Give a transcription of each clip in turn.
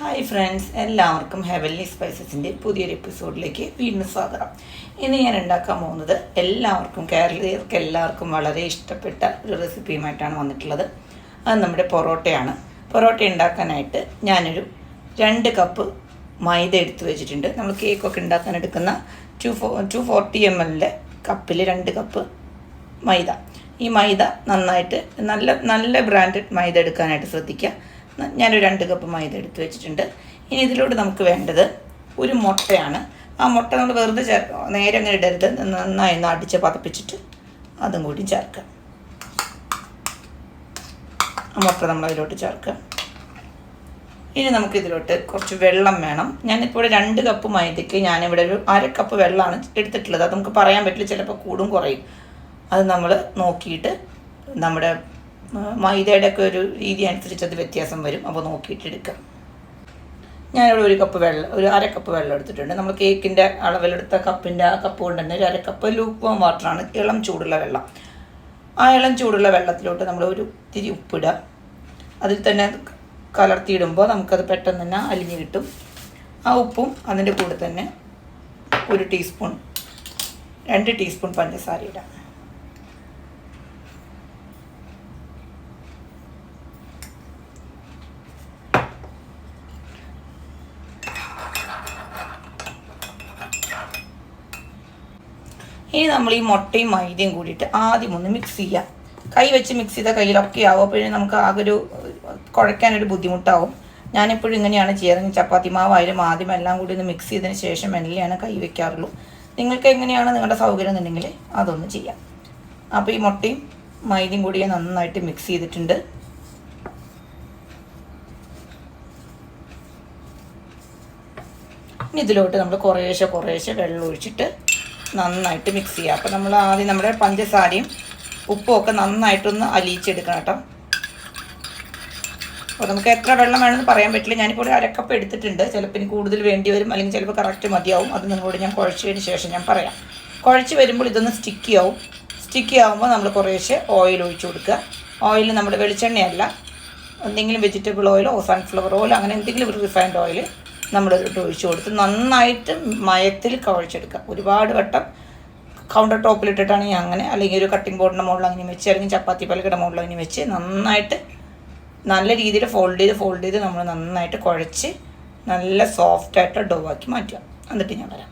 Hi friends എല്ലാവർക്കും heavenly സ്പൈസസിന്റെ പുതിയൊരു എപ്പിസോഡിലേക്ക് വീണ്ടും സ്വാഗതം. ഇന്ന് ഞാൻ ഉണ്ടാക്കാൻ പോകുന്നത് എല്ലാവർക്കും കേരളീയർക്ക് എല്ലാവർക്കും വളരെ ഇഷ്ടപ്പെട്ട ഒരു റെസിപ്പിയുമായിട്ടാണ് വന്നിട്ടുള്ളത്. അത് നമ്മുടെ പൊറോട്ടയാണ്. പൊറോട്ട ഉണ്ടാക്കാനായിട്ട് ഞാനൊരു രണ്ട് കപ്പ് മൈദ എടുത്തു വെച്ചിട്ടുണ്ട്. നമ്മൾ കേക്കൊക്കെ ഉണ്ടാക്കാൻ എടുക്കുന്ന ടു ഫോ ടു ഫോർട്ടി എം എല്ലിന്റെ കപ്പിൽ രണ്ട് കപ്പ് മൈദ. ഈ മൈദ നന്നായിട്ട് നല്ല നല്ല ബ്രാൻഡഡ് മൈദ എടുക്കാനായിട്ട് ശ്രദ്ധിക്കുക. ഞാനൊരു രണ്ട് കപ്പ് മൈദ എടുത്ത് വെച്ചിട്ടുണ്ട്. ഇനി ഇതിലൂടെ നമുക്ക് വേണ്ടത് ഒരു മുട്ടയാണ്. ആ മുട്ട നമ്മൾ വെറുതെ ചേർ നേരെ അങ്ങനെ ഇടരുത്. നന്നായി ഒന്ന് അടിച്ച് പതപ്പിച്ചിട്ട് അതും കൂടി ചേർക്കാം. ആ മുട്ട നമ്മൾ അതിലോട്ട് ചേർക്കാം. ഇനി നമുക്ക് ഇതിലോട്ട് കുറച്ച് വെള്ളം വേണം. ഞാനിപ്പോൾ ഇവിടെ രണ്ട് കപ്പ് മൈദയ്ക്ക് ഞാനിവിടെ ഒരു അര കപ്പ് വെള്ളമാണ് എടുത്തിട്ടുള്ളത്. അത് നമുക്ക് പറയാൻ പറ്റില്ല ചിലപ്പോൾ കൂടും കുറയും. അത് നമ്മൾ നോക്കിയിട്ട് നമ്മുടെ മൈദയുടെ ഒക്കെ ഒരു രീതി അനുസരിച്ച് അത് വ്യത്യാസം വരും. അപ്പോൾ നോക്കിയിട്ട് എടുക്കാം. ഞാനിവിടെ ഒരു കപ്പ് വെള്ളം ഒരു അര കപ്പ് വെള്ളം എടുത്തിട്ടുണ്ട്. നമ്മൾ കേക്കിന്റെ അളവിലെടുത്ത കപ്പിന്റെ ആ കപ്പ് കൊണ്ട് തന്നെ ഒരു അര കപ്പ് ലൂപ്പ് വാട്ടറാണ് ഇളം ചൂടുള്ള വെള്ളം. ആ ഇളം ചൂടുള്ള വെള്ളത്തിലോട്ട് നമ്മൾ ഒരു ഇത്തിരി ഉപ്പിടുക അതിൽ തന്നെ കലർത്തിയിടുമ്പോൾ നമുക്കത് പെട്ടെന്ന് തന്നെ അലിഞ്ഞ് കിട്ടും. ആ ഉപ്പും അതിന്റെ കൂടെ തന്നെ ഒരു ടീസ്പൂൺ രണ്ട് ടീസ്പൂൺ പഞ്ചസാര ഇടാം ഇനി നമ്മൾ ഈ മുട്ടയും മൈദയും കൂടിയിട്ട് ആദ്യം ഒന്ന് മിക്സ് ചെയ്യാം. കൈ വെച്ച് മിക്സ് ചെയ്ത കയ്യിലൊക്കെ ആവും. അപ്പോഴും നമുക്ക് ആകെ ഒരു കുഴയ്ക്കാനൊരു ബുദ്ധിമുട്ടാവും. ഞാനെപ്പോഴും ഇങ്ങനെയാണ് ചെയ്യാറ്. ചപ്പാത്തി മാവായാലും ആദ്യം എല്ലാം കൂടി ഒന്ന് മിക്സ് ചെയ്തതിന് ശേഷം മെല്ലെയാണ് കൈ വെക്കാറുള്ളൂ. നിങ്ങൾക്ക് എങ്ങനെയാണ് നിങ്ങളുടെ സൗകര്യം എന്നുണ്ടെങ്കിൽ അതൊന്ന് ചെയ്യാം. അപ്പോൾ ഈ മുട്ടയും മൈദയും കൂടി നന്നായിട്ട് മിക്സ് ചെയ്തിട്ടുണ്ട്. ഇനി ഇതിലോട്ട് നമ്മൾ കുറേശ്ശെ കുറേശ്ശെ വെള്ളം ഒഴിച്ചിട്ട് നന്നായിട്ട് മിക്സ് ചെയ്യുക അപ്പോൾ നമ്മൾ ആദ്യം നമ്മുടെ പഞ്ചസാരയും ഉപ്പും ഒക്കെ നന്നായിട്ടൊന്ന് അലിയിച്ചെടുക്കണം കേട്ടോ. അപ്പോൾ നമുക്ക് എത്ര വെള്ളം വേണമെന്ന് പറയാൻ പറ്റില്ല. ഞാനിപ്പോൾ ഒരു അരക്കപ്പ് എടുത്തിട്ടുണ്ട്. ചിലപ്പോൾ കൂടുതൽ വേണ്ടി വരും. അല്ലെങ്കിൽ ചിലപ്പോൾ കറക്റ്റ് മതിയാവും. അത് നിങ്ങളോട് ഞാൻ കുഴച്ചതിന് ശേഷം ഞാൻ പറയാം. കുഴച്ച് വരുമ്പോൾ ഇതൊന്ന് സ്റ്റിക്കി ആവും സ്റ്റിക്കി ആവുമ്പോൾ നമ്മൾ കുറേശ്ശെ ഓയിൽ ഒഴിച്ചു കൊടുക്കുക. ഓയിൽ നമ്മുടെ വെളിച്ചെണ്ണയല്ല. എന്തെങ്കിലും വെജിറ്റബിൾ ഓയിലോ സൺഫ്ലവർ ഓയിലോ അങ്ങനെ എന്തെങ്കിലും ഒരു റിഫൈൻഡ് ഓയിൽ നമ്മൾ ഒഴിച്ചു കൊടുത്ത് നന്നായിട്ട് മയത്തിൽ കുഴച്ചെടുക്കുക ഒരുപാട് വട്ടം കൗണ്ടർ ടോപ്പിലിട്ടിട്ടാണെങ്കിൽ അങ്ങനെ അല്ലെങ്കിൽ ഒരു കട്ടിംഗ് ബോർഡിന്റെ മുകളിൽ അങ്ങനെ വെച്ച് അല്ലെങ്കിൽ ചപ്പാത്തി പലകയുടെ മുകളിൽ അങ്ങനെ വെച്ച് നന്നായിട്ട് നല്ല രീതിയിൽ ഫോൾഡ് ചെയ്ത് ഫോൾഡ് ചെയ്ത് നമ്മൾ നന്നായിട്ട് കുഴച്ച് നല്ല സോഫ്റ്റായിട്ട് ഡോ ആക്കി മാറ്റുക. എന്നിട്ട് ഞാൻ വരാം.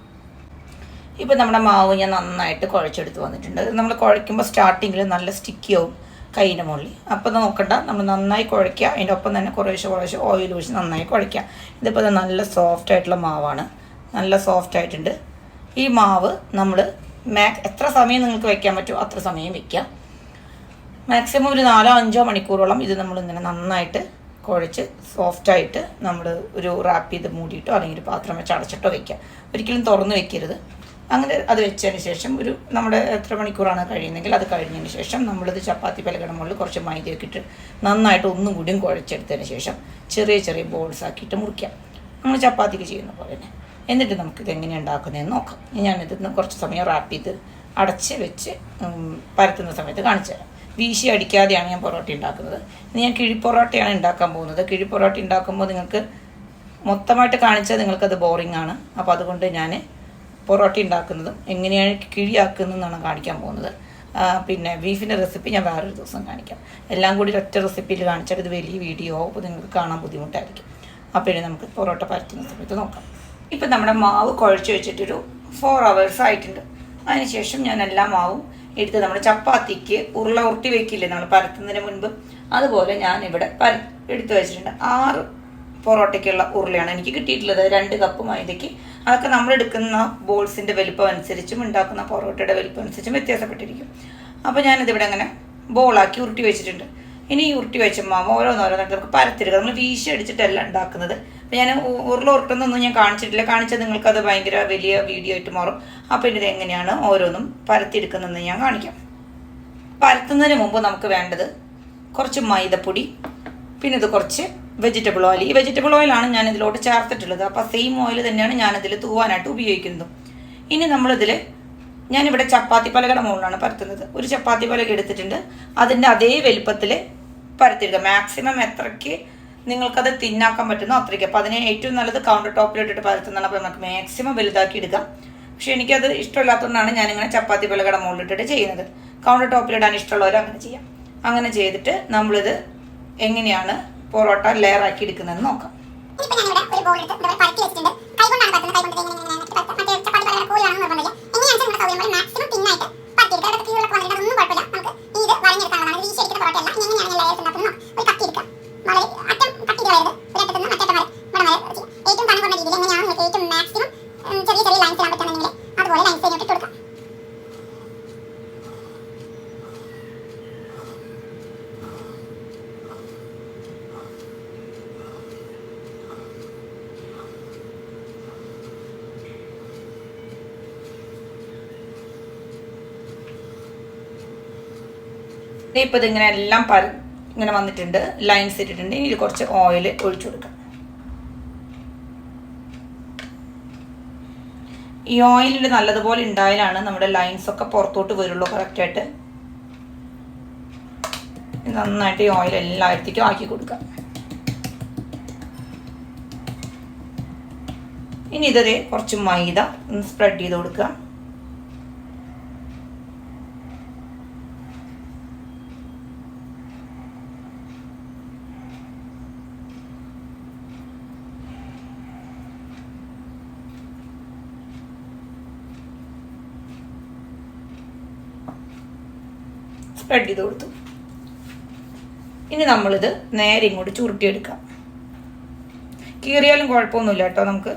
ഇപ്പം നമ്മുടെ മാവ് ഞാൻ നന്നായിട്ട് കുഴച്ചെടുത്ത് വന്നിട്ടുണ്ട്. നമ്മൾ കുഴയ്ക്കുമ്പോൾ സ്റ്റാർട്ടിങ്ങിൽ നല്ല സ്റ്റിക്കി ആവും. കൈയിന്റെ മുകളിൽ. അപ്പോൾ നോക്കണ്ട നമ്മൾ നന്നായി കുഴയ്ക്കുക. അതിന്റെ ഒപ്പം തന്നെ കുറേശ്ശെ കുറേശ്ശെ ഓയിൽ ഒഴിച്ച് നന്നായി കുഴയ്ക്കുക. ഇതിപ്പോൾ ഇത് നല്ല സോഫ്റ്റ് ആയിട്ടുള്ള മാവാണ്. നല്ല സോഫ്റ്റ് ആയിട്ടുണ്ട്. ഈ മാവ് നമ്മൾ മാക് എത്ര സമയം നിങ്ങൾക്ക് വയ്ക്കാൻ പറ്റുമോ അത്ര സമയം വെക്കുക. മാക്സിമം ഒരു നാലോ അഞ്ചോ മണിക്കൂറോളം ഇത് നമ്മൾ ഇങ്ങനെ നന്നായിട്ട് കുഴച്ച് സോഫ്റ്റായിട്ട് നമ്മൾ ഒരു റാപ്പ് ചെയ്ത് മൂടിയിട്ടോ അല്ലെങ്കിൽ ഒരു പാത്രം വെച്ച് അടച്ചിട്ടോ വയ്ക്കുക ഒരിക്കലും തുറന്ന് വെക്കരുത്. അങ്ങനെ അത് വെച്ചതിന് ശേഷം ഒരു നമ്മുടെ എത്ര മണിക്കൂറാണ് കഴിയുന്നെങ്കിൽ അത് കഴിഞ്ഞതിന് ശേഷം നമ്മളിത് ചപ്പാത്തി പലകട മുകളിൽ കുറച്ച് മൈദയൊക്കെ ഇട്ട് നന്നായിട്ട് ഒന്നും കൂടിയും കുഴച്ചെടുത്തതിന് ശേഷം ചെറിയ ചെറിയ ബോൾസ് ആക്കിയിട്ട് മുറിക്കാം. നമ്മൾ ചപ്പാത്തിക്ക് ചെയ്യുന്ന പോലെ തന്നെ. എന്നിട്ട് നമുക്കിത് എങ്ങനെ ഉണ്ടാക്കുന്നതെന്ന് നോക്കാം. ഞാനിത് കുറച്ച് സമയം റാപ്പ് ചെയ്ത് അടച്ച് വെച്ച് പരത്തുന്ന സമയത്ത് കാണിച്ചു തരാം. വീശി അടിക്കാതെയാണ് ഞാൻ പൊറോട്ട ഉണ്ടാക്കുന്നത്. ഇനി ഞാൻ കിഴിപ്പൊറോട്ടയാണ് ഉണ്ടാക്കാൻ പോകുന്നത്. കിഴിപ്പൊറോട്ട ഉണ്ടാക്കുമ്പോൾ നിങ്ങൾക്ക് മൊത്തമായിട്ട് കാണിച്ചാൽ നിങ്ങൾക്കത് ബോറിംഗ് ആണ്. അപ്പോൾ അതുകൊണ്ട് ഞാൻ പൊറോട്ട ഉണ്ടാക്കുന്നതും എങ്ങനെയാണ് കിഴിയാക്കുന്നതെന്നാണ് കാണിക്കാൻ പോകുന്നത്. പിന്നെ ബീഫിന്റെ റെസിപ്പി ഞാൻ വേറൊരു ദിവസം കാണിക്കാം. എല്ലാം കൂടി ഒറ്റ റെസിപ്പിയിൽ കാണിച്ചാൽ ഇത് വലിയ വീഡിയോ അപ്പോൾ നിങ്ങൾക്ക് കാണാൻ ബുദ്ധിമുട്ടായിരിക്കും. അപ്പോൾ ഇനി നമുക്ക് പൊറോട്ട പരത്തുന്ന സമയത്ത് നോക്കാം. ഇപ്പം നമ്മുടെ മാവ് കുഴച്ച് വെച്ചിട്ടൊരു ഫോർ അവേഴ്സ് ആയിട്ടുണ്ട്. അതിനുശേഷം ഞാൻ എല്ലാ മാവും എടുത്ത് നമ്മുടെ ചപ്പാത്തിക്ക് ഉരുള ഉരുട്ടി വെക്കില്ലേ നമ്മൾ പരത്തുന്നതിന് മുൻപ്? അതുപോലെ ഞാൻ ഇവിടെ പര എടുത്ത് വെച്ചിട്ടുണ്ട്. ആറ് പൊറോട്ടയ്ക്കുള്ള ഉരുളയാണ് എനിക്ക് കിട്ടിയിട്ടുള്ളത്. രണ്ട് കപ്പ് മൈദയ്ക്ക് അതൊക്കെ നമ്മൾ എടുക്കുന്ന ബോൾസിന്റെ വലിപ്പം അനുസരിച്ചും ഉണ്ടാക്കുന്ന പൊറോട്ടയുടെ വലിപ്പം അനുസരിച്ചും വ്യത്യാസപ്പെട്ടിരിക്കും. അപ്പോൾ ഞാനിതിവിടെ അങ്ങനെ ബോളാക്കി ഉരുട്ടി വെച്ചിട്ടുണ്ട്. ഇനി ഉരുട്ടി വെച്ച മാവ് ഓരോന്നോരോന്നായിട്ട് നമുക്ക് പരത്തിരുക നമ്മൾ വീശി അടിച്ചിട്ടല്ല ഉണ്ടാക്കുന്നത്. അപ്പോൾ ഞാൻ ഉരുള ഞാൻ കാണിച്ചിട്ടില്ല. കാണിച്ചാൽ നിങ്ങൾക്കത് ഭയങ്കര വലിയ വീഡിയോ ആയിട്ട് മാറും. അപ്പോൾ ഇനി എങ്ങനെയാണ് ഓരോന്നും പരത്തിയെടുക്കുന്നതെന്ന് ഞാൻ കാണിക്കാം. പരത്തുന്നതിന് മുമ്പ് നമുക്ക് വേണ്ടത് കുറച്ച് മൈദപ്പൊടി പിന്നെ ഇത് കുറച്ച് വെജിറ്റബിൾ ഓയിൽ ഈ വെജിറ്റബിൾ ഓയിലാണ് ഞാൻ ഇതിലോട്ട് ചേർത്തിട്ടുള്ളത്. അപ്പോൾ സെയിം ഓയിൽ തന്നെയാണ് ഞാനിതിൽ തൂവാനായിട്ട് ഉപയോഗിക്കുന്നത്. ഇനി നമ്മളിതിൽ ഞാനിവിടെ ചപ്പാത്തി പലകയുടെ മുകളിലാണ് പരത്തുന്നത്. ഒരു ചപ്പാത്തി പലക എടുത്തിട്ടുണ്ട്. അതിന്റെ അതേ വലിപ്പത്തിൽ പരത്തിയിരുന്നു മാക്സിമം എത്രയ്ക്ക് നിങ്ങൾക്കത് തിന്നാക്കാൻ പറ്റുന്നോ അത്രയ്ക്ക്. അപ്പോൾ അതിനെ ഏറ്റവും നല്ലത് കൗണ്ടർ ടോപ്പിലിട്ടിട്ട് പരത്തുന്നതാണ്. അപ്പോൾ നമുക്ക് മാക്സിമം വലുതാക്കി എടുക്കാം. പക്ഷേ എനിക്കത് ഇഷ്ടമില്ലാത്തതുകൊണ്ടാണ് ഞാനിങ്ങനെ ചപ്പാത്തി പലകട മുകളിലിട്ടിട്ട് ചെയ്യുന്നത്. കൗണ്ടർ ടോപ്പിലിടാൻ ഇഷ്ടമുള്ളവർ അങ്ങനെ ചെയ്യാം. അങ്ങനെ ചെയ്തിട്ട് നമ്മളിത് എങ്ങനെയാണ് പൊറോട്ട ലെയർ ആക്കി എടുക്കുന്നതെന്ന് നോക്കാം ഏറ്റവും എങ്ങനെയാണ് ഏറ്റവും മാക്സിമം ചെറിയ ചെറിയ ലൈൻസ് ഇടാൻ പറ്റുന്നുണ്ടെങ്കിൽ അതുപോലെ ലൈൻസ് കഴിഞ്ഞിട്ട് ഇട്ട് കൊടുക്കാം ഇപ്പോൾ ഇതിങ്ങനെ എല്ലാം പര ഇങ്ങനെ വന്നിട്ടുണ്ട്. ലൈൻസ് ഇട്ടിട്ടുണ്ട്. ഇനി കുറച്ച് ഓയിൽ ഒഴിച്ചു കൊടുക്കാം. ഈ ഓയിലിൽ നല്ലതുപോലെ ഉണ്ടായാലാണ് നമ്മുടെ ലൈൻസ് ഒക്കെ പുറത്തോട്ട് വരുള്ളൂ കറക്റ്റായിട്ട് നന്നായിട്ട് ഈ ഓയിൽ എല്ലായിടത്തേക്കും ആക്കി കൊടുക്കാം. ഇനി ഇതേ കുറച്ച് മൈദ സ്പ്രെഡ് ചെയ്ത് കൊടുക്കുക സ്പ്രെഡ് ചെയ്ത് കൊടുത്തു. ഇനി നമ്മളിത് നേരെ ഇങ്ങോട്ട് ചുരുട്ടിയെടുക്കാം. കീറിയാലും കുഴപ്പമൊന്നുമില്ല കേട്ടോ നമുക്ക്.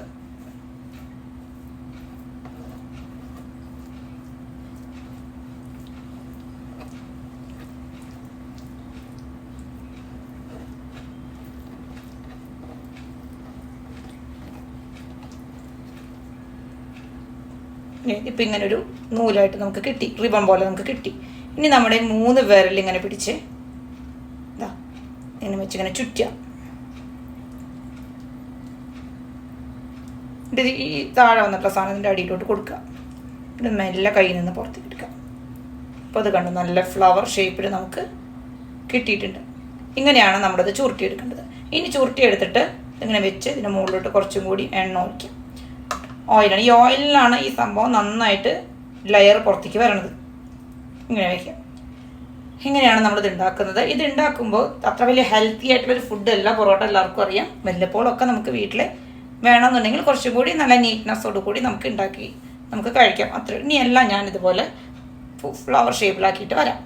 ഇപ്പം ഇങ്ങനെ ഒരു നൂലായിട്ട് നമുക്ക് കിട്ടി. റിബൺ പോലെ നമുക്ക് കിട്ടി. ഇനി നമ്മുടെ മൂന്ന് വിരൽ ഇങ്ങനെ പിടിച്ച് ഇതാ ഇങ്ങനെ വെച്ച് ഇങ്ങനെ ചുറ്റുക. ഇത് ഈ താഴെ വന്നിട്ടുള്ള സാധനം അടിയിലോട്ട് കൊടുക്കുക. ഇത് മെല്ലെ കയ്യിൽ നിന്ന് പുറത്തേക്ക് എടുക്കുക. അപ്പോൾ അത് കണ്ടു നല്ല ഫ്ലവർ ഷേപ്പിൽ നമുക്ക് കിട്ടിയിട്ടുണ്ട്. ഇങ്ങനെയാണ് നമ്മളത് ചുരുട്ടിയെടുക്കേണ്ടത്. ഇനി ചുരുട്ടിയെടുത്തിട്ട് ഇങ്ങനെ വെച്ച് ഇതിന്റെ മുകളിലോട്ട് കുറച്ചും കൂടി എണ്ണ ഒഴിക്കുക. ഓയിലാണ് ഈ ഓയിലിലാണ് ഈ സംഭവം നന്നായിട്ട് ലെയർ പുറത്തേക്ക് വരണത്. ഇങ്ങനെ വയ്ക്കാം. ഇങ്ങനെയാണ് നമ്മളിത് ഉണ്ടാക്കുന്നത് ഇത് ഉണ്ടാക്കുമ്പോൾ അത്ര വലിയ ഹെൽത്തി ആയിട്ടുള്ളൊരു ഫുഡ് അല്ല പൊറോട്ട എല്ലാവർക്കും അറിയാം. വല്ലപ്പോഴൊക്കെ നമുക്ക് വീട്ടിൽ വേണമെന്നുണ്ടെങ്കിൽ കുറച്ചും കൂടി നല്ല നീറ്റ്നെസ്സോട് കൂടി നമുക്ക് ഉണ്ടാക്കി നമുക്ക് കഴിക്കാം. അത്ര ഇനിയെല്ലാം ഞാൻ ഇതുപോലെ ഫ്ലവർ ഷേപ്പിലാക്കിയിട്ട് വരാം.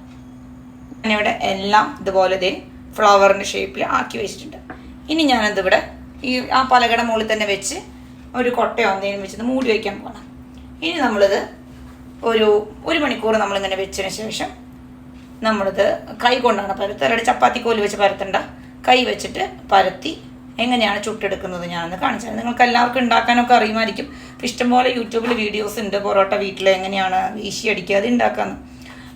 ഞാനിവിടെ എല്ലാം ഇതുപോലെ ദേ ഫ്ലവറിന്റെ ഷേപ്പിൽ ആക്കി വെച്ചിട്ടുണ്ട്. ഇനി ഞാനതിവിടെ ഈ ആ പലകട മുകളിൽ തന്നെ വെച്ച് ഒരു കൊട്ടയോ എന്തെങ്കിലും വെച്ചത് മൂടി വയ്ക്കാൻ പോകണം ഇനി നമ്മളിത് ഒരു ഒരു മണിക്കൂർ നമ്മളിങ്ങനെ വെച്ചതിന് ശേഷം നമ്മളിത് കൈ കൊണ്ടാണ് പരത്തുക. അല്ലെങ്കിൽ ചപ്പാത്തി കോൽ വെച്ച് പരത്തണ്ട. കൈ വെച്ചിട്ട് പരത്തി എങ്ങനെയാണ് ചുട്ടെടുക്കുന്നത് ഞാനൊന്ന് കാണിച്ചത് നിങ്ങൾക്ക് എല്ലാവർക്കും ഉണ്ടാക്കാനൊക്കെ അറിയുമായിരിക്കും. ഇഷ്ടംപോലെ യൂട്യൂബിൽ വീഡിയോസ് ഉണ്ട് പൊറോട്ട വീട്ടിൽ എങ്ങനെയാണ് വീശി അടിക്കാതെ അത് ഉണ്ടാക്കാമെന്ന്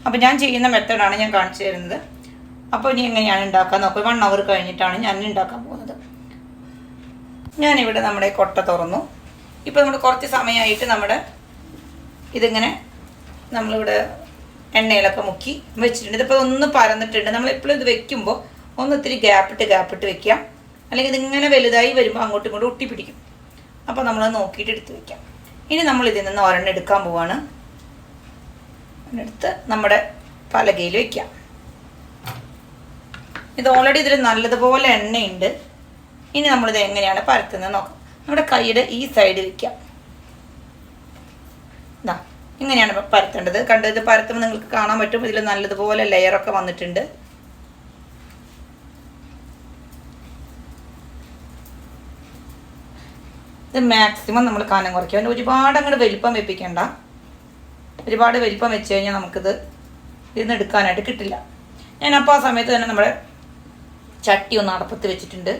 അപ്പോൾ ഞാൻ ചെയ്യുന്ന മെത്തേഡാണ് ഞാൻ കാണിച്ചു തരുന്നത്. അപ്പോൾ ഇനി എങ്ങനെയാണ് ഉണ്ടാക്കാൻ നോക്കുക. വൺ അവർ കഴിഞ്ഞിട്ടാണ് ഞാൻ ഉണ്ടാക്കാൻ പോകുന്നത്. ഞാനിവിടെ നമ്മുടെ കൊട്ട തുറന്നു. ഇപ്പോൾ നമ്മൾ കുറച്ച് സമയമായിട്ട് നമ്മുടെ ഇതിങ്ങനെ നമ്മളിവിടെ എണ്ണയിലൊക്കെ മുക്കി വെച്ചിട്ടുണ്ട്. ഇതിപ്പോൾ ഒന്ന് പരന്നിട്ടുണ്ട്. നമ്മൾ എപ്പോഴും ഇത് വെക്കുമ്പോൾ ഒന്ന് ഇത്തിരി ഗ്യാപ്പിട്ട് ഗ്യാപ്പിട്ട് വെക്കാം. അല്ലെങ്കിൽ ഇതിങ്ങനെ വലുതായി വരുമ്പോൾ അങ്ങോട്ടും ഇങ്ങോട്ടും ഒട്ടിപ്പിടിക്കും. അപ്പോൾ നമ്മൾ നോക്കിയിട്ട് എടുത്ത് വെക്കാം. ഇനി നമ്മൾ ഇതിൽ നിന്ന് ഒരെണ്ണം എടുക്കാൻ പോവാണ്. എടുത്ത് നമ്മുടെ പലകയിൽ വെക്കാം. ഇത് ഓൾറെഡി ഇതിൽ നല്ലതുപോലെ എണ്ണയുണ്ട്. ഇനി നമ്മളിത് എങ്ങനെയാണ് പരത്തുന്നത് നോക്കാം. നമ്മുടെ കൈയുടെ ഈ സൈഡ് വെക്കാം. ഇങ്ങനെയാണ് പരത്തേണ്ടത്. കണ്ടത് ഇത് പരത്തുമ്പോൾ നിങ്ങൾക്ക് കാണാൻ പറ്റും. ഇതിൽ നല്ലതുപോലെ ലെയറൊക്കെ വന്നിട്ടുണ്ട്. ഇത് മാക്സിമം നമ്മൾ കനം കുറയ്ക്കും. അതിന്റെ ഒരുപാട് അങ്ങോട്ട് വലിപ്പം വെപ്പിക്കേണ്ട. ഒരുപാട് വലിപ്പം വെച്ച് കഴിഞ്ഞാൽ നമുക്കിത് ഇതിന്ന് എടുക്കാനായിട്ട് കിട്ടില്ല. ഞാൻ അപ്പോൾ ആ സമയത്ത് തന്നെ നമ്മുടെ ചട്ടി ഒന്ന് അടപ്പത്ത് വെച്ചിട്ടുണ്ട്.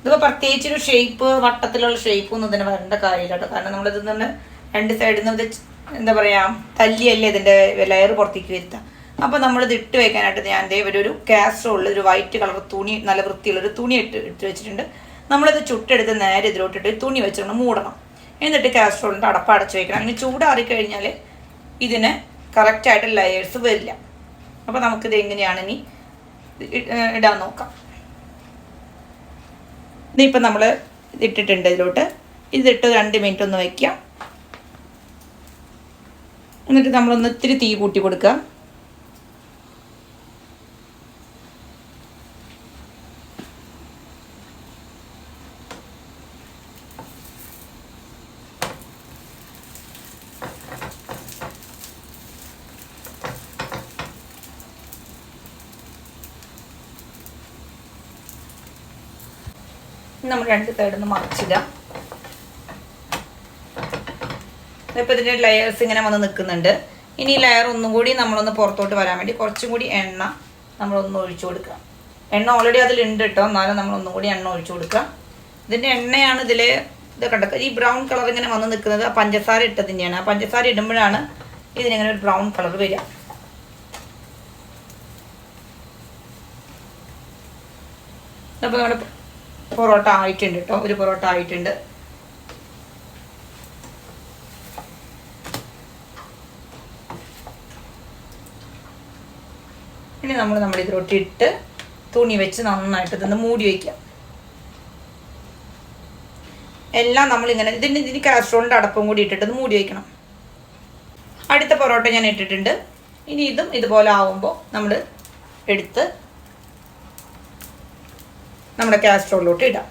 ഇതിപ്പോൾ പ്രത്യേകിച്ചൊരു ഷേപ്പ് വട്ടത്തിലുള്ള ഷേപ്പ് ഒന്നും ഇതിന് വരേണ്ട കാര്യമില്ല കേട്ടോ. കാരണം നമ്മളിത് നിന്ന് രണ്ട് സൈഡിൽ നിന്ന് ഇത് എന്താ പറയുക തല്ലിയല്ലേ ഇതിന്റെ ലെയർ പുറത്തേക്ക് വരുത്തുക അപ്പോൾ നമ്മളിത് ഇട്ട് വെക്കാനായിട്ട് ഞാൻ ദേ ഒരു കാസറോളിൽ ഒരു വൈറ്റ് കളർ തുണി നല്ല വൃത്തിയുള്ളൊരു തുണി ഇട്ട് ഇട്ട് വെച്ചിട്ടുണ്ട്. നമ്മളിത് ചുട്ടെടുത്ത് നേരെ ഇതിലോട്ടിട്ട് തുണി വെച്ചുകൊണ്ട് മൂടണം. എന്നിട്ട് കാസറോളിന്റെ അടപ്പ് അടച്ച് വെക്കണം. അങ്ങനെ ചൂടാറി കഴിഞ്ഞാൽ ഇതിന് കറക്റ്റായിട്ട് ലെയേഴ്സ് വരില്ല. അപ്പോൾ നമുക്കിത് എങ്ങനെയാണ് ഇനി ഇടാൻ നോക്കാം. ഇതിപ്പോൾ നമ്മൾ ഇതിട്ടിട്ടുണ്ട് ഇതിലോട്ട്. ഇതിട്ട് രണ്ട് മിനിറ്റ് ഒന്ന് വയ്ക്കാം എന്നിട്ട് നമ്മളൊന്ന് ഇത്തിരി തീ കൂട്ടി കൊടുക്കുക. നമ്മൾ രണ്ട് സൈഡൊന്ന് മറിച്ചിടാം ഇപ്പോൾ ഇതിന്റെ ലെയേഴ്സ് ഇങ്ങനെ വന്ന് നിൽക്കുന്നുണ്ട് ഇനി ഈ ലെയർ ഒന്നും കൂടി നമ്മളൊന്ന് പുറത്തോട്ട് വരാൻ വേണ്ടി കുറച്ചും കൂടി എണ്ണ നമ്മളൊന്ന് ഒഴിച്ചു കൊടുക്കുക. എണ്ണ ഓൾറെഡി അതിലുണ്ട് കേട്ടോ എന്നാലും നമ്മൾ ഒന്നും കൂടി എണ്ണ ഒഴിച്ചു കൊടുക്കുക. ഇതിന്റെ എണ്ണയാണ് ഇതിൽ ഇത് കണ്ടത്. ഈ ബ്രൗൺ കളർ ഇങ്ങനെ വന്ന് നിൽക്കുന്നത് ആ പഞ്ചസാര ഇട്ടതിന്റെയാണ് ആ പഞ്ചസാര ഇടുമ്പോഴാണ് ഇതിനിങ്ങനെ ഒരു ബ്രൗൺ കളർ വരിക. അപ്പോൾ നമ്മുടെ പൊറോട്ട ആയിട്ടുണ്ട് കേട്ടോ ഒരു പൊറോട്ട ആയിട്ടുണ്ട്. ഇനി നമ്മൾ നമ്മുടെ ഇതിലോട്ട് ഇട്ട് തുണി വെച്ച് നന്നായിട്ട് ഇതൊന്ന് മൂടി വയ്ക്കാം എല്ലാം നമ്മളിങ്ങനെ ഇതിന് ഇതിന് കാസ്ട്രോളിന്റെ അടപ്പും കൂടി ഇട്ടിട്ട് മൂടി വയ്ക്കണം അടുത്ത പൊറോട്ട ഞാൻ ഇട്ടിട്ടുണ്ട്. ഇനി ഇതും ഇതുപോലെ ആവുമ്പോൾ നമ്മൾ എടുത്ത് നമ്മുടെ കാസ്ട്രോളിലോട്ട് ഇടാം.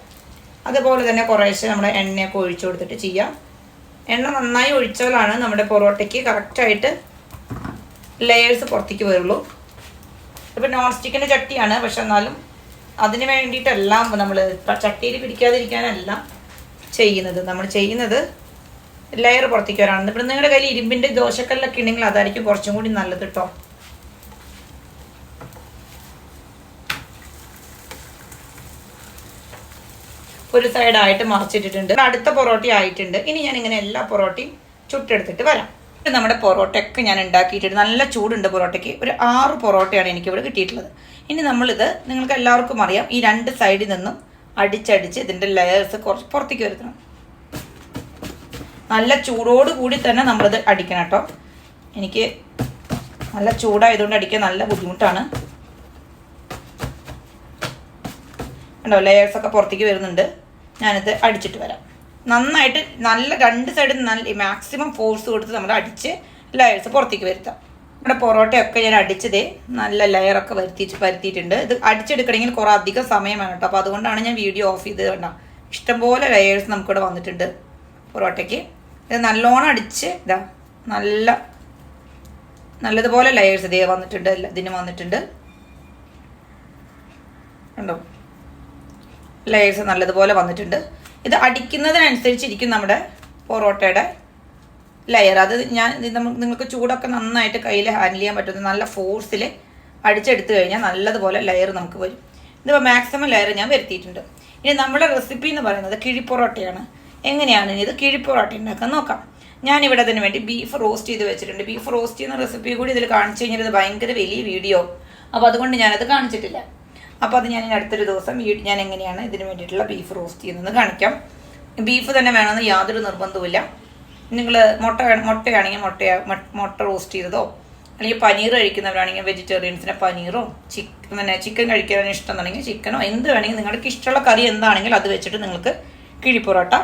അതുപോലെ തന്നെ കുറേശ്ശെ നമ്മുടെ എണ്ണയൊക്കെ ഒഴിച്ചു കൊടുത്തിട്ട് ചെയ്യാം. എണ്ണ നന്നായി ഒഴിച്ചാലാണ് നമ്മുടെ പൊറോട്ടയ്ക്ക് കറക്റ്റായിട്ട് ലെയേഴ്സ് പുറത്തേക്ക് വരുള്ളൂ. ഇപ്പം നോൺ സ്റ്റിക്കിന്റെ ചട്ടിയാണ് പക്ഷെ എന്നാലും അതിന് വേണ്ടിയിട്ടെല്ലാം നമ്മൾ ചട്ടിയിൽ പിടിക്കാതിരിക്കാനല്ല ചെയ്യുന്നത്. നമ്മൾ ചെയ്യുന്നത് ലെയർ പുറത്തേക്ക് വരാണ്. ഇപ്പം നിങ്ങളുടെ കയ്യിൽ ഇരുമ്പിന്റെ ദോശക്കല്ലൊക്കെ ഉണ്ടെങ്കിൽ അതായിരിക്കും കുറച്ചും കൂടി നല്ലത് കേട്ടോ ഒരു സൈഡായിട്ട് മറിച്ചിട്ടിട്ടുണ്ട്. അടുത്ത പൊറോട്ട ആയിട്ടുണ്ട്. ഇനി ഞാൻ ഇങ്ങനെ എല്ലാ പൊറോട്ടയും ചുട്ടെടുത്തിട്ട് വരാം. നമ്മുടെ പൊറോട്ടയൊക്കെ ഞാൻ ഉണ്ടാക്കിയിട്ടുണ്ട്. നല്ല ചൂടുണ്ട് പൊറോട്ടയ്ക്ക്. ഒരു ആറ് പൊറോട്ടയാണ് എനിക്ക് ഇവിടെ കിട്ടിയിട്ടുള്ളത്. ഇനി നമ്മളിത് നിങ്ങൾക്ക് എല്ലാവർക്കും അറിയാം. ഈ രണ്ട് സൈഡിൽ നിന്നും അടിച്ചടിച്ച് ഇതിന്റെ ലെയേഴ്സ് കുറച്ച് പുറത്തേക്ക് വരുത്തണം. നല്ല ചൂടോട് കൂടി തന്നെ നമ്മളിത് അടിക്കണം കേട്ടോ. എനിക്ക് നല്ല ചൂടായതുകൊണ്ട് അടിക്കാൻ നല്ല ബുദ്ധിമുട്ടാണ്. കണ്ടോ ലെയേഴ്സൊക്കെ പുറത്തേക്ക് വരുന്നുണ്ട്. ഞാനിത് അടിച്ചിട്ട് വരാം. നന്നായിട്ട് നല്ല രണ്ട് സൈഡിൽ നല്ല മാക്സിമം ഫോഴ്സ് കൊടുത്ത് നമ്മൾ അടിച്ച് ലെയേഴ്സ് പുറത്തേക്ക് വരുത്താം. നമ്മുടെ പൊറോട്ടയൊക്കെ ഞാൻ അടിച്ചത് നല്ല ലെയറൊക്കെ വരുത്തിച്ച് വരുത്തിയിട്ടുണ്ട്. ഇത് അടിച്ചെടുക്കണമെങ്കിൽ കുറേ അധികം സമയം വേണം കേട്ടോ. അപ്പോൾ അതുകൊണ്ടാണ് ഞാൻ വീഡിയോ ഓഫ് ചെയ്ത് കണ്ട. ഇഷ്ടംപോലെ ലെയേഴ്സ് നമുക്കിവിടെ വന്നിട്ടുണ്ട് പൊറോട്ടയ്ക്ക്. ഇത് നല്ലോണം അടിച്ച് ഇതാ നല്ല നല്ലതുപോലെ ലെയേഴ്സ് ഇതേ വന്നിട്ടുണ്ട്. ഇതിന് വന്നിട്ടുണ്ട്. കണ്ടോ? ലെയേഴ്സ് നല്ലതുപോലെ വന്നിട്ടുണ്ട്. ഇത് അടിക്കുന്നതിനനുസരിച്ചിരിക്കും നമ്മുടെ പൊറോട്ടയുടെ ലെയർ അത് ഞാൻ നിങ്ങൾക്ക് ചൂടൊക്കെ നന്നായിട്ട് കയ്യിൽ ഹാൻഡിൽ ചെയ്യാൻ പറ്റുന്ന നല്ല ഫോഴ്സിൽ അടിച്ചെടുത്തു കഴിഞ്ഞാൽ നല്ലതുപോലെ ലെയർ നമുക്ക് വരും. ഇതിപ്പോൾ മാക്സിമം ലെയർ ഞാൻ വരുത്തിയിട്ടുണ്ട്. ഇനി നമ്മുടെ റെസിപ്പി എന്ന് പറയുന്നത് കിഴിപ്പൊറോട്ടയാണ് എങ്ങനെയാണ് ഇനി ഇത് കിഴിപ്പൊറോട്ട ഉണ്ടാക്കാൻ നോക്കാം. ഞാനിവിടെ അതിന് വേണ്ടി ബീഫ് റോസ്റ്റ് ചെയ്ത് വെച്ചിട്ടുണ്ട്. ബീഫ് റോസ്റ്റ് ചെയ്യുന്ന റെസിപ്പി കൂടി ഇതിൽ കാണിച്ചു കഴിഞ്ഞാൽ ഇത് ഭയങ്കര വലിയ വീഡിയോ അപ്പോൾ അതുകൊണ്ട് ഞാനത് കാണിച്ചിട്ടില്ല. അപ്പോൾ അത് ഞാൻ അടുത്തൊരു ദിവസം ഞാൻ എങ്ങനെയാണ് ഇതിന് വേണ്ടിയിട്ടുള്ള ബീഫ് റോസ്റ്റ് ചെയ്യുന്നത് കാണിക്കാം. ബീഫ് തന്നെ വേണമെന്ന് യാതൊരു നിർബന്ധവുമില്ല. നിങ്ങൾ മുട്ട മുട്ടയാണെങ്കിൽ മുട്ട മുട്ട റോസ്റ്റ് ചെയ്തതോ? അല്ലെങ്കിൽ പനീർ കഴിക്കുന്നവരാണെങ്കിൽ വെജിറ്റേറിയൻസിന് പനീറോ ചിക്കൻ പിന്നെ ചിക്കൻ കഴിക്കാൻ ഇഷ്ടമെന്നുണ്ടെങ്കിൽ ചിക്കനോ എന്ത് വേണമെങ്കിൽ നിങ്ങൾക്ക് ഇഷ്ടമുള്ള കറി എന്താണെങ്കിൽ അത് വെച്ചിട്ട് നിങ്ങൾക്ക് കിഴിപ്പൊറോട്ട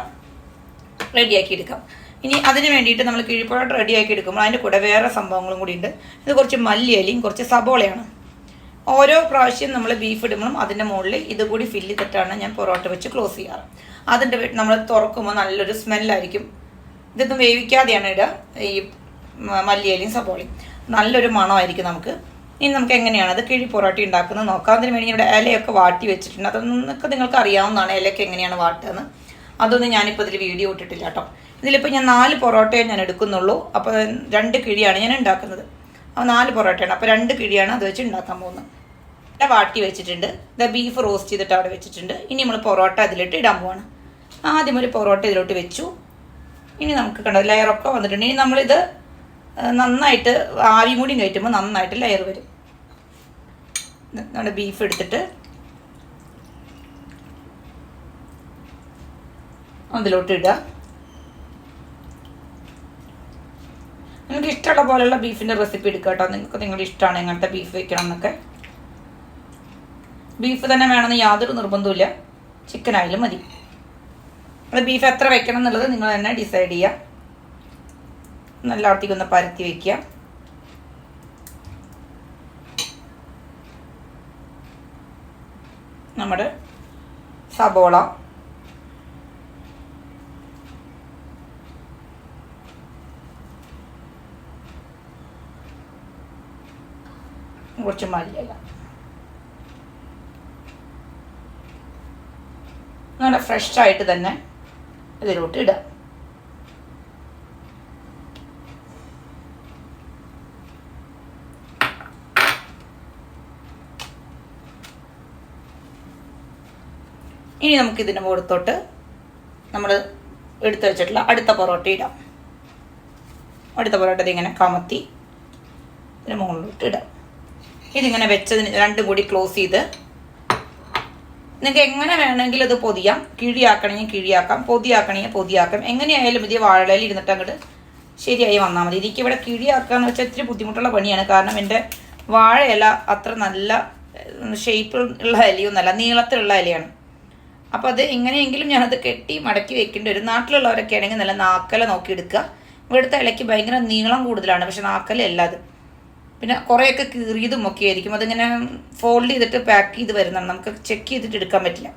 റെഡിയാക്കി എടുക്കാം ഇനി അതിന് വേണ്ടിയിട്ട് നമ്മൾ കിഴിപ്പൊറോട്ട റെഡിയാക്കി എടുക്കുമ്പോൾ അതിന്റെ കൂടെ വേറെ സംഭവങ്ങളും കൂടി ഉണ്ട്. ഇത് കുറച്ച് മല്ലിയലിയും കുറച്ച് സബോളയാണ്. ഓരോ പ്രാവശ്യം നമ്മൾ ബീഫ് ഇടുമ്പോഴും അതിന്റെ മുകളിൽ ഇതുകൂടി ഫില്ല് ചെയ്തിട്ടാണ് ഞാൻ പൊറോട്ട വെച്ച് ക്ലോസ് ചെയ്യാറ്. അതിന്റെ നമ്മൾ തുറക്കുമ്പോൾ നല്ലൊരു സ്മെല്ലായിരിക്കും ഇതൊന്നും വേവിക്കാതെയാണ് ഇടുക. ഈ മല്ലിയലയും സബോളയും നല്ലൊരു മണമായിരിക്കും നമുക്ക്. ഇനി നമുക്ക് എങ്ങനെയാണ് അത് കിഴി പൊറോട്ട ഉണ്ടാക്കുന്നത് നോക്കാം. അതിന് വേണ്ടി ഇവിടെ ഇലയൊക്കെ വാട്ടി വെച്ചിട്ടുണ്ട്. അതൊന്നൊക്കെ നിങ്ങൾക്ക് അറിയാവുന്നതാണ് ഇലയൊക്കെ എങ്ങനെയാണ് വാട്ടുകയെന്ന് അതൊന്നും ഞാനിപ്പോൾ ഇതിൽ വീഡിയോ ഇട്ടിട്ടില്ല കേട്ടോ. ഇതിലിപ്പോൾ ഞാൻ നാല് പൊറോട്ടയെ ഞാൻ എടുക്കുന്നുള്ളൂ. അപ്പോൾ രണ്ട് കിഴിയാണ് ഞാൻ ഉണ്ടാക്കുന്നത്. നാല് പൊറോട്ടയാണ്. അപ്പോൾ രണ്ട് കിഴിയാണ് അത് വെച്ച് ഉണ്ടാക്കാൻ പോകുന്നത്. ഇവിടെ വാട്ടി വെച്ചിട്ടുണ്ട്. ദ ബീഫ് റോസ്റ്റ് ചെയ്തിട്ട് അവിടെ വെച്ചിട്ടുണ്ട്. ഇനി നമ്മൾ പൊറോട്ട അതിലിട്ട് ഇടാൻ പോവാണ്. ആദ്യം ഒരു പൊറോട്ട ഇതിലോട്ട് വെച്ചു. ഇനി നമുക്ക് കണ്ടത് ലെയറൊക്കെ വന്നിട്ടുണ്ട്. ഇനി നമ്മളിത് നന്നായിട്ട് ആവി മൂടി കയറ്റുമ്പോൾ നന്നായിട്ട് ലെയർ വരും. നമ്മുടെ ബീഫ് എടുത്തിട്ട് അതിലോട്ട് ഇടുക. നിങ്ങൾക്ക് ഇഷ്ടമുള്ള പോലെയുള്ള ബീഫിന്റെ റെസിപ്പി എടുക്കുക കേട്ടോ. നിങ്ങൾക്ക് നിങ്ങളുടെ ഇഷ്ടമാണ് എങ്ങനത്തെ ബീഫ് വെക്കണം എന്നൊക്കെ. ബീഫ് തന്നെ വേണമെന്ന് യാതൊരു നിർബന്ധമില്ല ചിക്കൻ ആയാലും മതി. അത് ബീഫ് എത്ര വെക്കണം എന്നുള്ളത് നിങ്ങൾ തന്നെ ഡിസൈഡ് ചെയ്യുക നല്ല ഒന്ന് പരത്തി വയ്ക്കുക നമ്മുടെ സബോള. കുറച്ച് മല്ലിയില. നല്ല ഫ്രഷ് ആയിട്ട് തന്നെ ഇതിലോട്ട് ഇടുക. ഇനി നമുക്ക് ഇതിന്റെ മുകളിലോട്ട് നമ്മൾ എടുത്തു വെച്ചിട്ടുള്ള അടുത്ത പൊറോട്ട ഇടാം. അടുത്ത പൊറോട്ട ഇതിങ്ങനെ കമത്തി ഇതിന് മുകളിലോട്ട് ഇടാം. ഇതിങ്ങനെ വെച്ചതിന് രണ്ടും കൂടി ക്ലോസ് ചെയ്ത്. നിങ്ങൾക്ക് എങ്ങനെ വേണമെങ്കിലും ഇത് പൊതിയാം. കിഴിയാക്കണമെങ്കിൽ കിഴിയാക്കാം. പൊതിയാക്കണമെങ്കിൽ പൊതിയാക്കാം. എങ്ങനെയായാലും ഇത് വാഴയിൽ ഇരുന്നിട്ട് അങ്ങോട്ട് ശരിയായി വന്നാൽ മതി. എനിക്ക് ഇവിടെ കിഴിയാക്കുക എന്ന് വെച്ചാൽ ഇത്തിരി ബുദ്ധിമുട്ടുള്ള പണിയാണ്. കാരണം എന്റെ വാഴയില അത്ര നല്ല ഷേപ്പ് ഉള്ള ഇലയൊന്നല്ല നീളത്തിലുള്ള ഇലയാണ്. അപ്പോൾ അത് എങ്ങനെയെങ്കിലും ഞാനത് കെട്ടി മടക്കി വെക്കേണ്ടി വരും. നാട്ടിലുള്ളവരൊക്കെ ആണെങ്കിൽ നല്ല നാക്കല നോക്കി എടുക്കുക. ഇവിടുത്തെ ഇലയ്ക്ക് ഭയങ്കര നീളം കൂടുതലാണ്. പക്ഷെ നാക്കലല്ല അത്. പിന്നെ കുറേയൊക്കെ കീറിയതും ഒക്കെ ആയിരിക്കും. അതിങ്ങനെ ഫോൾഡ് ചെയ്തിട്ട് പാക്ക് ചെയ്ത് വരുന്നതാണ്. നമുക്ക് ചെക്ക് ചെയ്തിട്ട് എടുക്കാൻ പറ്റില്ല.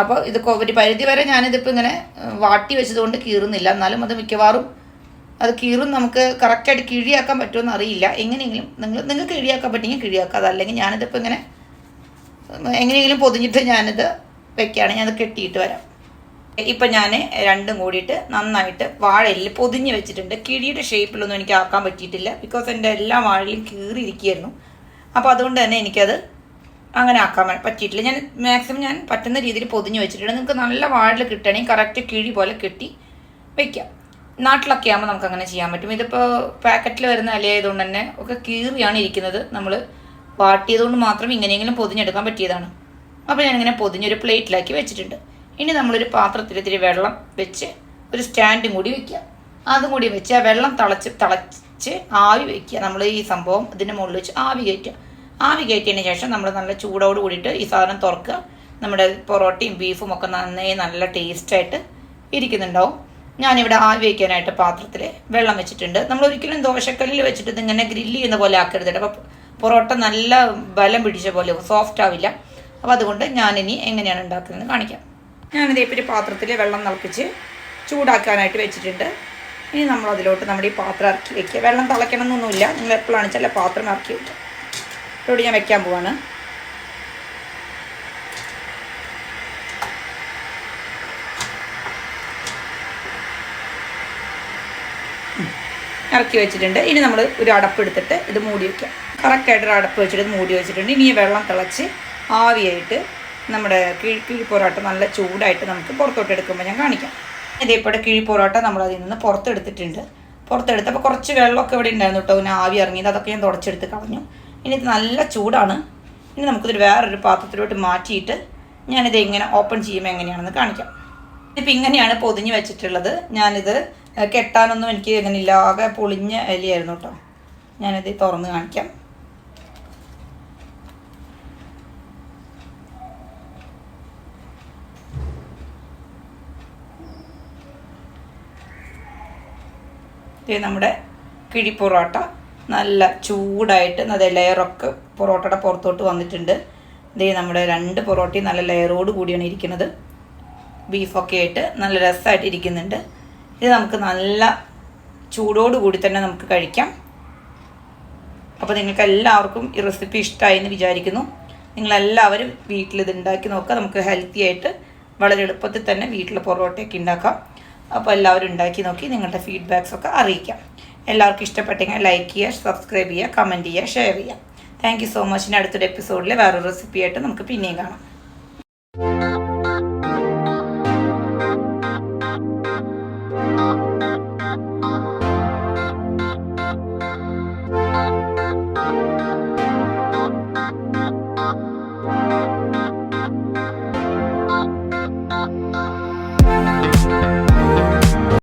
അപ്പോൾ ഇത് ഒരു പരിധി വരെ ഞാനിതിപ്പോൾ ഇങ്ങനെ വാട്ടി വെച്ചതുകൊണ്ട് കീറുന്നില്ല. എന്നാലും അത് മിക്കവാറും അത് കീറും നമുക്ക് കറക്റ്റായിട്ട് കിഴിയാക്കാൻ പറ്റുമെന്ന് അറിയില്ല. എങ്ങനെയെങ്കിലും നിങ്ങൾ നിങ്ങൾക്ക് കിഴിയാക്കാൻ പറ്റുമെങ്കിൽ കിഴിയാക്കാം. അതല്ലെങ്കിൽ ഞാനിതിപ്പോൾ ഇങ്ങനെ എങ്ങനെയെങ്കിലും പൊതിഞ്ഞിട്ട് ഞാനിത് വെക്കുകയാണ്. ഞാനത് കെട്ടിയിട്ട് വരാം. ഇപ്പം ഞാൻ രണ്ടും കൂടിയിട്ട് നന്നായിട്ട് വാഴയിൽ പൊതിഞ്ഞ് വെച്ചിട്ടുണ്ട്. കിഴിയുടെ ഷേപ്പിലൊന്നും എനിക്ക് ആക്കാൻ പറ്റിയിട്ടില്ല. ബിക്കോസ് എന്റെ എല്ലാ വാഴയിലും കീറിയിരിക്കുകയായിരുന്നു. അപ്പോൾ അതുകൊണ്ട് തന്നെ എനിക്കത് അങ്ങനെ ആക്കാൻ പറ്റിയിട്ടില്ല. ഞാൻ മാക്സിമം ഞാൻ പറ്റുന്ന രീതിയിൽ പൊതിഞ്ഞ് വെച്ചിട്ടുണ്ട്. നിങ്ങൾക്ക് നല്ല വാഴയിൽ കിട്ടണമെങ്കിൽ കറക്റ്റ് കിഴി പോലെ കെട്ടി വെക്കാം. നാട്ടിലൊക്കെ ആകുമ്പോൾ നമുക്ക് അങ്ങനെ ചെയ്യാൻ പറ്റും. ഇതിപ്പോൾ പാക്കറ്റിൽ വരുന്ന ഇലയായതുകൊണ്ട് തന്നെ ഒക്കെ കീറിയാണ് ഇരിക്കുന്നത്. നമ്മൾ വാട്ടിയതുകൊണ്ട് മാത്രം ഇങ്ങനെയെങ്കിലും പൊതിഞ്ഞെടുക്കാൻ പറ്റിയതാണ്. അപ്പോൾ ഞാനിങ്ങനെ പൊതിഞ്ഞൊരു പ്ലേറ്റിലാക്കി വെച്ചിട്ടുണ്ട്. ഇനി നമ്മളൊരു പാത്രത്തിൽ ഇത്തിരി വെള്ളം വെച്ച് ഒരു സ്റ്റാൻഡും കൂടി വെക്കുക. അതും കൂടി വെച്ച് ആ വെള്ളം തിളച്ച് തിളച്ച് ആവി വെക്കുക. നമ്മൾ ഈ സംഭവം ഇതിന്റെ മുകളിൽ വെച്ച് ആവി കയറ്റുക. ആവി കയറ്റിയതിന് ശേഷം നമ്മൾ നല്ല ചൂടോട് കൂടിയിട്ട് ഈ സാധനം തുറക്കുക. നമ്മുടെ പൊറോട്ടയും ബീഫും ഒക്കെ നന്നായി നല്ല ടേസ്റ്റായിട്ട് ഇരിക്കുന്നുണ്ടാവും. ഞാനിവിടെ ആവി വയ്ക്കാനായിട്ട് പാത്രത്തിൽ വെള്ളം വെച്ചിട്ടുണ്ട്. നമ്മൾ ഒരിക്കലും ദോശക്കല്ലിൽ വെച്ചിട്ട് ഇതിങ്ങനെ ഗ്രില്ല് ചെയ്യുന്ന പോലെ ആക്കരുത് അപ്പോൾ പൊറോട്ട നല്ല ബലം പിടിച്ച പോലെ സോഫ്റ്റ് ആവില്ല. അപ്പോൾ അതുകൊണ്ട് ഞാനിനി എങ്ങനെയാണ് ഉണ്ടാക്കുന്നത് കാണിക്കാം. ഞാനിതേ ഇപ്പോൾ പാത്രത്തിൽ വെള്ളം തിളപ്പിച്ച് ചൂടാക്കാനായിട്ട് വെച്ചിട്ടുണ്ട്. ഇനി നമ്മൾ അതിലോട്ട് നമ്മുടെ ഈ പാത്രം ഇറക്കി വെക്കുക. വെള്ളം തിളയ്ക്കണം എന്നൊന്നുമില്ല നിങ്ങൾ എപ്പോഴാണ് ചില പാത്രം ഇറക്കി വെക്കുക. ഇതോട് ഞാൻ വെക്കാൻ പോവാണ്. ഇറക്കി വെച്ചിട്ടുണ്ട്. ഇനി നമ്മൾ ഒരു അടപ്പ് എടുത്തിട്ട് ഇത് മൂടി വയ്ക്കാം കറക്റ്റായിട്ട് ഒരു അടപ്പ് വെച്ചിട്ട് മൂടി വെച്ചിട്ടുണ്ട്. ഇനി വെള്ളം തിളച്ച് ആവിയായിട്ട് നമ്മുടെ കിഴി കിഴി പൊറോട്ട നല്ല ചൂടായിട്ട് നമുക്ക് പുറത്തോട്ട് എടുക്കുമ്പോൾ ഞാൻ കാണിക്കാം. ഇതേപോലെ കിഴി പൊറോട്ട നമ്മൾ അതിൽ നിന്ന് പുറത്തെടുത്തിട്ടുണ്ട്. പുറത്തെടുത്തപ്പോൾ കുറച്ച് വെള്ളമൊക്കെ ഇവിടെ ഉണ്ടായിരുന്നു കേട്ടോ ഇനി ആവി ഇറങ്ങിയത് അതൊക്കെ ഞാൻ തുടച്ചെടുത്ത് കളഞ്ഞു. ഇനി ഇത് നല്ല ചൂടാണ്. ഇനി നമുക്കിതൊരു വേറൊരു പാത്രത്തിലോട്ട് മാറ്റിയിട്ട് ഞാനിത് എങ്ങനെ ഓപ്പൺ ചെയ്യുമ്പോൾ എങ്ങനെയാണെന്ന് കാണിക്കാം. ഇപ്പം ഇങ്ങനെയാണ് പൊതിഞ്ഞ് വെച്ചിട്ടുള്ളത്. ഞാനിത് കെട്ടാനൊന്നും എനിക്ക് അങ്ങനെ ഇല്ലാതെ പൊളിഞ്ഞ ഇലയായിരുന്നു കേട്ടോ. ഞാനിത് തുറന്ന് കാണിക്കാം. നമ്മുടെ കിഴി പൊറോട്ട. നല്ല ചൂടായിട്ട് നല്ല ലെയറൊക്കെ പൊറോട്ടയുടെ പുറത്തോട്ട് വന്നിട്ടുണ്ട്. ഇത് നമ്മുടെ രണ്ട് പൊറോട്ടയും നല്ല ലെയറോട് കൂടിയാണ് ഇരിക്കുന്നത്. ബീഫൊക്കെ ആയിട്ട് നല്ല രസമായിട്ട് ഇരിക്കുന്നുണ്ട്. ഇത് നമുക്ക് നല്ല ചൂടോട് കൂടി തന്നെ നമുക്ക് കഴിക്കാം. അപ്പോൾ നിങ്ങൾക്ക് എല്ലാവർക്കും ഈ റെസിപ്പി ഇഷ്ടമായി എന്ന് വിചാരിക്കുന്നു. നിങ്ങളെല്ലാവരും വീട്ടിൽ ഇത് ഉണ്ടാക്കി നോക്കുക. നമുക്ക് ഹെൽത്തി ആയിട്ട് വളരെ എളുപ്പത്തിൽ തന്നെ വീട്ടിലെ പൊറോട്ടയൊക്കെ ഉണ്ടാക്കാം. അപ്പോൾ എല്ലാവരും ഉണ്ടാക്കി നോക്കി നിങ്ങളുടെ ഫീഡ്ബാക്സ് ഒക്കെ അറിയിക്കാം. എല്ലാവർക്കും ഇഷ്ടപ്പെട്ടെങ്കിൽ ലൈക്ക് ചെയ്യുക സബ്സ്ക്രൈബ് ചെയ്യുക കമന്റ് ചെയ്യുക ഷെയർ ചെയ്യുക. താങ്ക് യു സോ മച്ച് ഇനി അടുത്തൊരു എപ്പിസോഡിൽ വേറൊരു റെസിപ്പി ആയിട്ട് നമുക്ക് പിന്നെയും കാണാം.